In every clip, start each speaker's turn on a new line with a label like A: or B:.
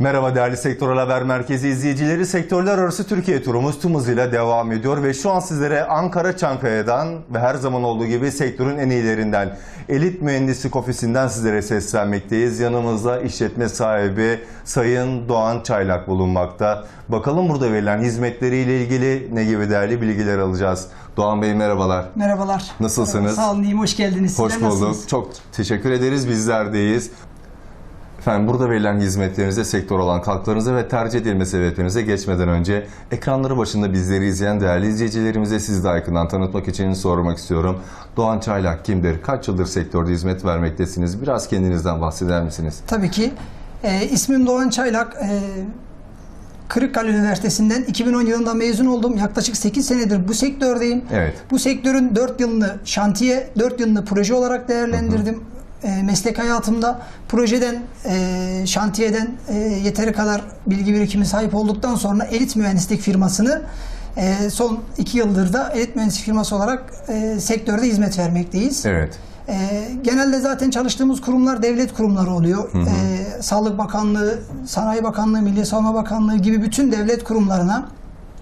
A: Merhaba değerli Sektörel Haber Merkezi izleyicileri. Sektörler arası Türkiye turumuz tüm hızıyla devam ediyor ve şu an sizlere Ankara Çankaya'dan ve her zaman olduğu gibi sektörün en iyilerinden Elit Mühendislik Ofisi'nden sizlere seslenmekteyiz. Yanımızda işletme sahibi Sayın Doğan Çaylak bulunmakta. Bakalım burada verilen hizmetleriyle ilgili ne gibi değerli bilgiler alacağız. Doğan Bey merhabalar.
B: Merhabalar.
A: Nasılsınız?
B: Sağ olun, iyiyim. Hoş geldiniz.
A: Hoş
B: Sizler
A: bulduk.
B: nasılsınız?
A: Çok teşekkür ederiz. Bizlerdeyiz. Efendim burada verilen hizmetlerinize, sektör olan katkılarınıza ve tercih edilme sebeplerinize geçmeden önce ekranları başında bizleri izleyen değerli izleyicilerimize sizi daha yakından tanıtmak için sormak istiyorum. Doğan Çaylak kimdir? Kaç yıldır sektörde hizmet vermektesiniz? Biraz kendinizden bahseder misiniz?
B: Tabii ki. Ee, ismim Doğan Çaylak. Ee, Kırıkkale Üniversitesi'nden 2010 yılında mezun oldum. Yaklaşık 8 senedir bu sektördeyim.
A: Evet.
B: Bu sektörün 4 yılını şantiye, 4 yılını proje olarak değerlendirdim. Ee, meslek hayatımda projeden, e, şantiyeden e, yeteri kadar bilgi birikimi sahip olduktan sonra elit mühendislik firmasını e, son 2 yıldır da elit mühendislik firması olarak e, sektörde hizmet vermekteyiz.
A: Evet.
B: Ee, genelde zaten çalıştığımız kurumlar devlet kurumları oluyor. Ee, Sağlık Bakanlığı, Sanayi Bakanlığı, Milli Savunma Bakanlığı gibi bütün devlet kurumlarına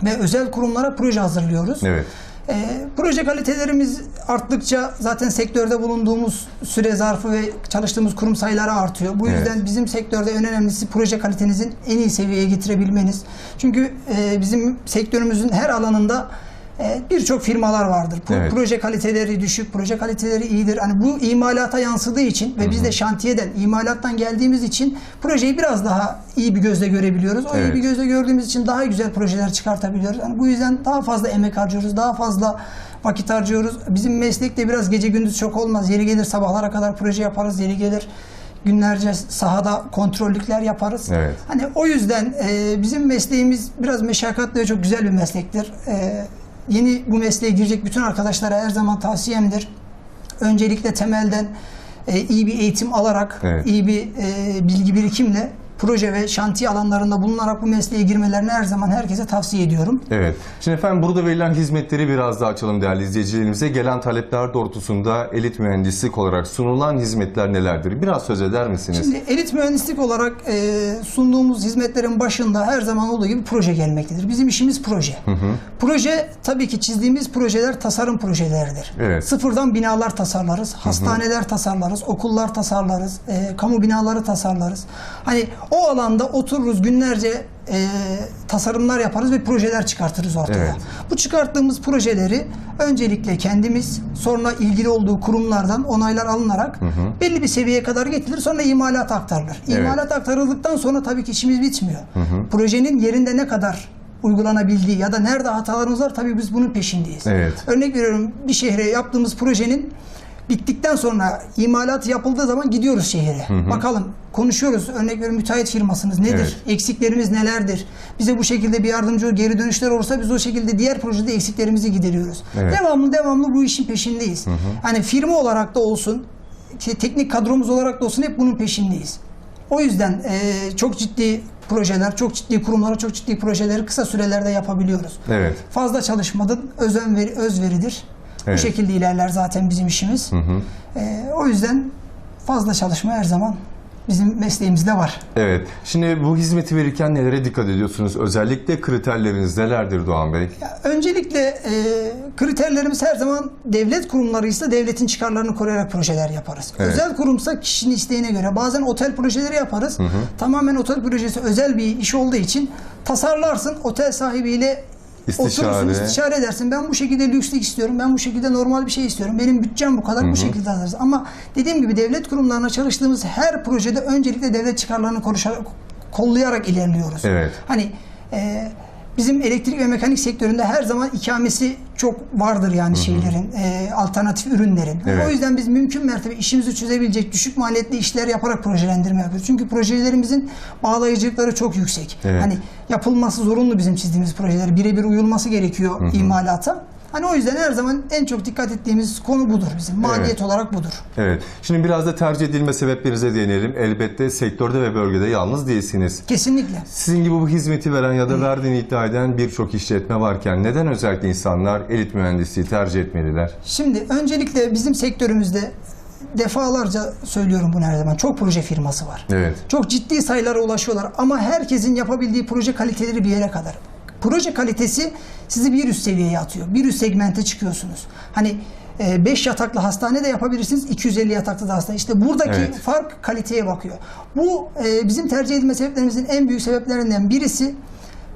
B: ve özel kurumlara proje hazırlıyoruz.
A: Evet.
B: Ee, proje kalitelerimiz arttıkça zaten sektörde bulunduğumuz süre zarfı ve çalıştığımız kurum sayıları artıyor. Bu
A: Evet.
B: yüzden bizim sektörde en önemlisi proje kalitenizin en iyi seviyeye getirebilmeniz. Çünkü e, bizim sektörümüzün her alanında e, birçok firmalar vardır.
A: Evet.
B: Proje kaliteleri düşük, proje kaliteleri iyidir. Hani bu imalata yansıdığı için ve biz de şantiyeden, imalattan geldiğimiz için projeyi biraz daha iyi bir gözle görebiliyoruz. O
A: Evet.
B: iyi bir gözle gördüğümüz için daha güzel projeler çıkartabiliyoruz. Yani bu yüzden daha fazla emek harcıyoruz, daha fazla vakit harcıyoruz. Bizim meslekte biraz gece gündüz çok olmaz. Yeri gelir sabahlara kadar proje yaparız, yeri gelir günlerce sahada kontrollükler yaparız.
A: Evet.
B: Hani o yüzden e, bizim mesleğimiz biraz meşakkatli ve çok güzel bir meslektir. E, yeni bu mesleğe girecek bütün arkadaşlara her zaman tavsiyemdir. Öncelikle temelden e, iyi bir eğitim alarak,
A: Evet.
B: iyi bir e, bilgi birikimle proje ve şantiye alanlarında bulunarak bu mesleğe girmelerini her zaman herkese tavsiye ediyorum.
A: Evet. Şimdi efendim burada verilen hizmetleri biraz daha açalım değerli izleyicilerimize. Gelen talepler doğrultusunda elit mühendislik olarak sunulan hizmetler nelerdir? Biraz söz eder misiniz?
B: Şimdi elit mühendislik olarak e, sunduğumuz hizmetlerin başında her zaman olduğu gibi proje gelmektedir. Bizim işimiz proje. Proje tabii ki çizdiğimiz projeler tasarım projeleridir.
A: Evet.
B: Sıfırdan binalar tasarlarız, hastaneler tasarlarız, okullar tasarlarız, e, kamu binaları tasarlarız. Hani o alanda otururuz günlerce e, tasarımlar yaparız ve projeler çıkartırız ortaya.
A: Evet.
B: Bu çıkarttığımız projeleri öncelikle kendimiz sonra ilgili olduğu kurumlardan onaylar alınarak belli bir seviyeye kadar getirilir sonra imalata aktarılır.
A: Evet.
B: İmalat aktarıldıktan sonra tabii ki işimiz bitmiyor. Projenin yerinde ne kadar uygulanabildiği ya da nerede hatalarımız var tabii biz bunun peşindeyiz.
A: Evet.
B: Örnek veriyorum bir şehre yaptığımız projenin bittikten sonra imalat yapıldığı zaman gidiyoruz şehre. Bakalım konuşuyoruz. Örnek veriyorum müteahhit firmasınız nedir?
A: Evet.
B: Eksiklerimiz nelerdir? Bize bu şekilde bir yardımcı geri dönüşler olursa biz o şekilde diğer projede eksiklerimizi gideriyoruz.
A: Evet.
B: Devamlı devamlı bu işin peşindeyiz. Hani firma olarak da olsun, işte teknik kadromuz olarak da olsun hep bunun peşindeyiz. O yüzden eee, çok ciddi projeler, çok ciddi kurumlara çok ciddi projeleri kısa sürelerde yapabiliyoruz.
A: Evet.
B: Fazla çalışmadan özen veri, özveridir.
A: Evet.
B: Bu şekilde ilerler zaten bizim işimiz. Eee, o yüzden fazla çalışma her zaman bizim mesleğimizde var.
A: Evet. Şimdi bu hizmeti verirken nelere dikkat ediyorsunuz? Özellikle kriterleriniz nelerdir Doğan Bey?
B: Ya Öncelikle e, kriterlerimiz her zaman devlet kurumlarıysa devletin çıkarlarını koruyarak projeler yaparız.
A: Evet.
B: Özel kurumsa kişinin isteğine göre. Bazen otel projeleri yaparız. Tamamen otel projesi özel bir iş olduğu için tasarlarsın otel sahibiyle
A: İstişare.
B: oturursun istişare edersin. Ben bu şekilde lükslük istiyorum. Ben bu şekilde normal bir şey istiyorum. Benim bütçem bu kadar bu şekilde alırız. Ama dediğim gibi devlet kurumlarına çalıştığımız her projede öncelikle devlet çıkarlarını konuşarak, kollayarak ilerliyoruz.
A: Evet.
B: Hani e, bizim elektrik ve mekanik sektöründe her zaman ikamesi çok vardır yani şeylerin, e, alternatif ürünlerin.
A: Evet.
B: O yüzden biz mümkün mertebe işimizi çözebilecek düşük maliyetli işler yaparak projelendirme yapıyoruz. Çünkü projelerimizin bağlayıcılıkları çok yüksek.
A: Evet.
B: Hani yapılması zorunlu bizim çizdiğimiz projeler. Birebir uyulması gerekiyor imalata. Hani o yüzden her zaman en çok dikkat ettiğimiz konu budur bizim. Maliyet
A: Evet.
B: olarak budur.
A: Evet. Şimdi biraz da tercih edilme sebeplerinize değinelim. Elbette sektörde ve bölgede yalnız değilsiniz.
B: Kesinlikle.
A: Sizin gibi bu hizmeti veren ya da verdiğini iddia eden birçok işletme varken neden özellikle insanlar elit mühendisliği tercih etmeliler?
B: Şimdi öncelikle bizim sektörümüzde defalarca söylüyorum bunu her zaman. Çok proje firması var.
A: Evet.
B: Çok ciddi sayılara ulaşıyorlar ama herkesin yapabildiği proje kaliteleri bir yere kadar. Proje kalitesi sizi bir üst seviyeye atıyor. Bir üst segmente çıkıyorsunuz. Hani 5 yataklı hastane de yapabilirsiniz, 250 yataklı da hastane. İşte buradaki
A: Evet.
B: fark kaliteye bakıyor. Bu e, bizim tercih edilme sebeplerimizin en büyük sebeplerinden birisi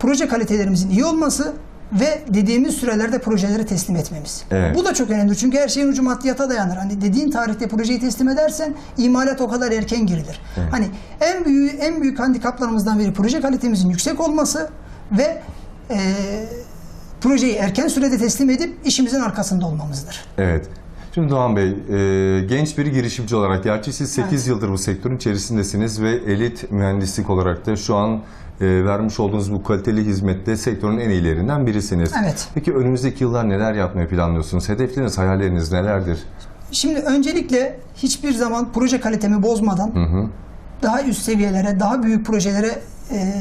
B: proje kalitelerimizin iyi olması ve dediğimiz sürelerde projeleri teslim etmemiz.
A: Evet.
B: Bu da çok önemli çünkü her şeyin ucu maddiyata dayanır. Hani dediğin tarihte projeyi teslim edersen imalat o kadar erken girilir. Hani en büyük en büyük handikaplarımızdan biri proje kalitemizin yüksek olması ve e, projeyi erken sürede teslim edip işimizin arkasında olmamızdır.
A: Evet. Şimdi Doğan Bey, e, genç bir girişimci olarak, gerçi siz 8
B: Evet.
A: yıldır bu sektörün içerisindesiniz ve elit mühendislik olarak da şu an e, vermiş olduğunuz bu kaliteli hizmette sektörün en iyilerinden birisiniz.
B: Evet.
A: Peki önümüzdeki yıllar neler yapmayı planlıyorsunuz? Hedefleriniz, hayalleriniz nelerdir?
B: Şimdi öncelikle hiçbir zaman proje kalitemi bozmadan daha üst seviyelere, daha büyük projelere e,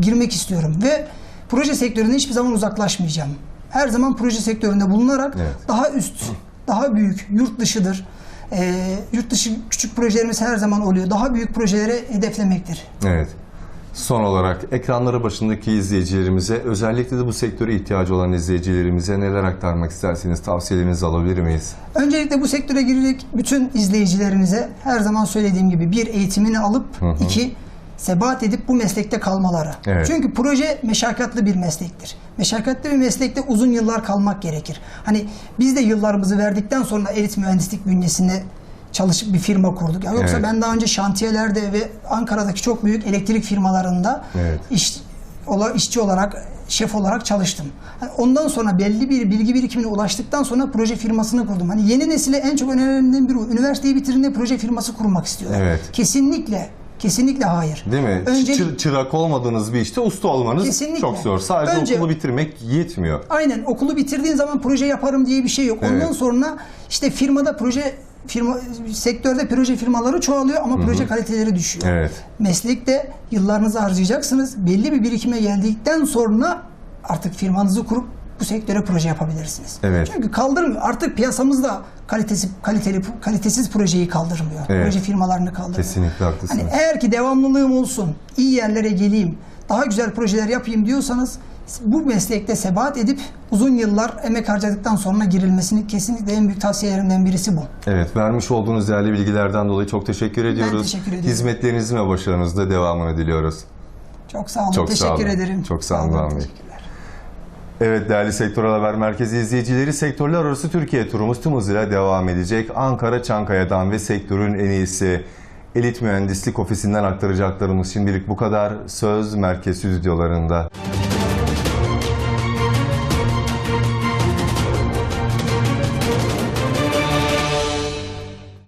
B: girmek istiyorum ve proje sektöründen hiçbir zaman uzaklaşmayacağım. Her zaman proje sektöründe bulunarak
A: Evet.
B: daha üst, daha büyük, yurt dışıdır. E, yurt dışı küçük projelerimiz her zaman oluyor. Daha büyük projelere hedeflemektir.
A: Evet. Son olarak ekranları başındaki izleyicilerimize, özellikle de bu sektöre ihtiyacı olan izleyicilerimize neler aktarmak isterseniz tavsiyelerinizi alabilir miyiz?
B: Öncelikle bu sektöre girecek bütün izleyicilerimize her zaman söylediğim gibi bir eğitimini alıp iki sebat edip bu meslekte kalmaları.
A: Evet.
B: Çünkü proje meşakkatli bir meslektir. Meşakkatli bir meslekte uzun yıllar kalmak gerekir. Hani biz de yıllarımızı verdikten sonra elit mühendislik bünyesinde çalışıp bir firma kurduk. Ya yoksa
A: Evet.
B: ben daha önce şantiyelerde ve Ankara'daki çok büyük elektrik firmalarında
A: Evet.
B: iş, ola, işçi olarak, şef olarak çalıştım. Hani ondan sonra belli bir bilgi birikimine ulaştıktan sonra proje firmasını kurdum. Hani yeni nesile en çok önerilerinden biri o. Üniversiteyi bitirdiğinde proje firması kurmak istiyorlar.
A: Evet.
B: Kesinlikle, kesinlikle hayır.
A: Değil mi?
B: Önce,
A: Çı- çırak olmadığınız bir işte usta olmanız
B: Kesinlikle.
A: çok zor. Sadece
B: Önce-
A: okulu bitirmek yetmiyor.
B: aynen okulu bitirdiğin zaman proje yaparım diye bir şey yok. Ondan
A: Evet.
B: sonra işte firmada proje firma sektörde proje firmaları çoğalıyor ama proje kaliteleri düşüyor.
A: Evet.
B: Meslekte yıllarınızı harcayacaksınız. Belli bir birikime geldikten sonra artık firmanızı kurup bu sektöre proje yapabilirsiniz.
A: Evet.
B: Çünkü kaldırmıyor. Artık piyasamızda kalitesi kaliteli kalitesiz projeyi kaldırmıyor.
A: Evet.
B: Proje firmalarını kaldırmıyor.
A: Kesinlikle haklısınız.
B: Hani eğer ki devamlılığım olsun, iyi yerlere geleyim, daha güzel projeler yapayım diyorsanız bu meslekte sebat edip uzun yıllar emek harcadıktan sonra girilmesini kesinlikle en büyük tavsiyelerimden birisi bu.
A: Evet, vermiş olduğunuz değerli bilgilerden dolayı çok teşekkür ediyoruz.
B: teşekkür ediyorum.
A: Hizmetlerinizin ve başarınızda devamını diliyoruz.
B: Çok sağ olun.
A: Çok sağ
B: Teşekkür
A: olun.
B: ederim.
A: Çok sağ olun
B: Sağ. Teşekkürler.
A: Evet değerli Sektör Haber Merkezi izleyicileri sektörler arası Türkiye turumuz tüm hızıyla devam edecek. Ankara Çankaya'dan ve sektörün en iyisi Elit Mühendislik Ofisi'nden aktaracaklarımız şimdilik bu kadar. Söz merkez stüdyolarında.